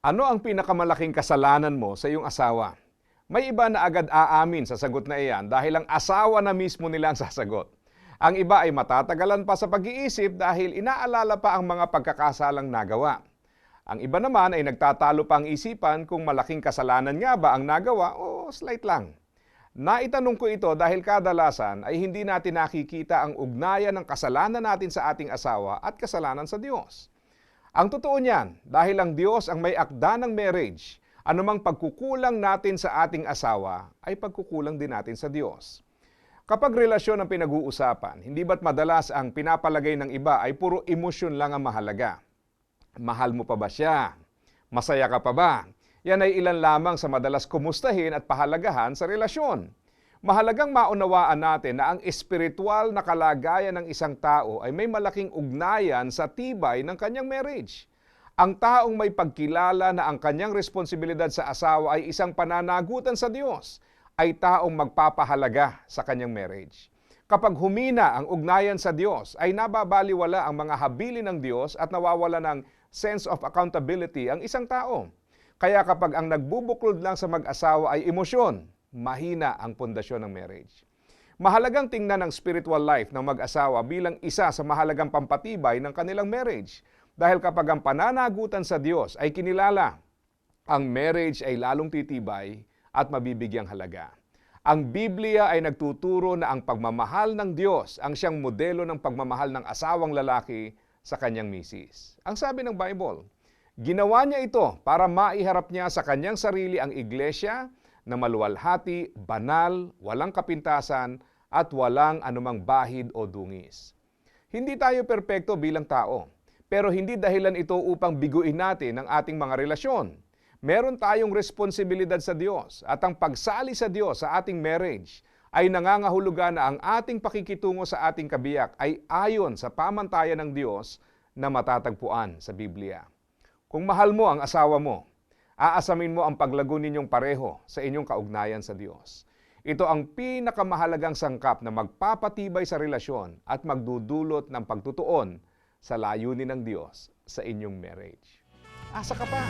Ano ang pinakamalaking kasalanan mo sa iyong asawa? May iba na agad aamin sa sagot na iyan dahil ang asawa na mismo nila ang sasagot. Ang iba ay matatagalan pa sa pag-iisip dahil inaalala pa ang mga pagkakasalang nagawa. Ang iba naman ay nagtatalo pa ang isipan kung malaking kasalanan nga ba ang nagawa o slight lang. Naitanong ko ito dahil kadalasan ay hindi natin nakikita ang ugnayan ng kasalanan natin sa ating asawa at kasalanan sa Diyos. Ang totoo niyan, dahil ang Diyos ang may akda ng marriage, anumang pagkukulang natin sa ating asawa ay pagkukulang din natin sa Diyos. Kapag relasyon ang pinag-uusapan, hindi ba't madalas ang pinapalagay ng iba ay puro emosyon lang ang mahalaga? Mahal mo pa ba siya? Masaya ka pa ba? Yan ay ilan lamang sa madalas kumustahin at pahalagahan sa relasyon. Mahalagang maunawaan natin na ang espiritual na kalagayan ng isang tao ay may malaking ugnayan sa tibay ng kanyang marriage. Ang taong may pagkilala na ang kanyang responsibilidad sa asawa ay isang pananagutan sa Diyos, ay taong magpapahalaga sa kanyang marriage. Kapag humina ang ugnayan sa Diyos, ay nababaliwala ang mga habili ng Diyos at nawawala ng sense of accountability ang isang tao. Kaya kapag ang nagbubuklod lang sa mag-asawa ay emosyon, mahina ang pundasyon ng marriage. Mahalagang tingnan ang spiritual life ng mag-asawa bilang isa sa mahalagang pampatibay ng kanilang marriage. Dahil kapag ang pananagutan sa Diyos ay kinilala, ang marriage ay lalong titibay at mabibigyang halaga. Ang Biblia ay nagtuturo na ang pagmamahal ng Diyos ang siyang modelo ng pagmamahal ng asawang lalaki sa kanyang misis. Ang sabi ng Bible, ginawa niya ito para maiharap niya sa kanyang sarili ang iglesia na maluwalhati, banal, walang kapintasan, at walang anumang bahid o dungis. Hindi tayo perpekto bilang tao, pero hindi dahilan ito upang biguin natin ang ating mga relasyon. Meron tayong responsibilidad sa Diyos at ang pagsali sa Diyos sa ating marriage ay nangangahulugan na ang ating pakikitungo sa ating kabiyak ay ayon sa pamantayan ng Diyos na matatagpuan sa Biblia. Kung mahal mo ang asawa mo, aasamin mo ang paglago ninyong pareho sa inyong kaugnayan sa Diyos. Ito ang pinakamahalagang sangkap na magpapatibay sa relasyon at magdudulot ng pagtutuon sa layunin ng Diyos sa inyong marriage. Asa ka pa?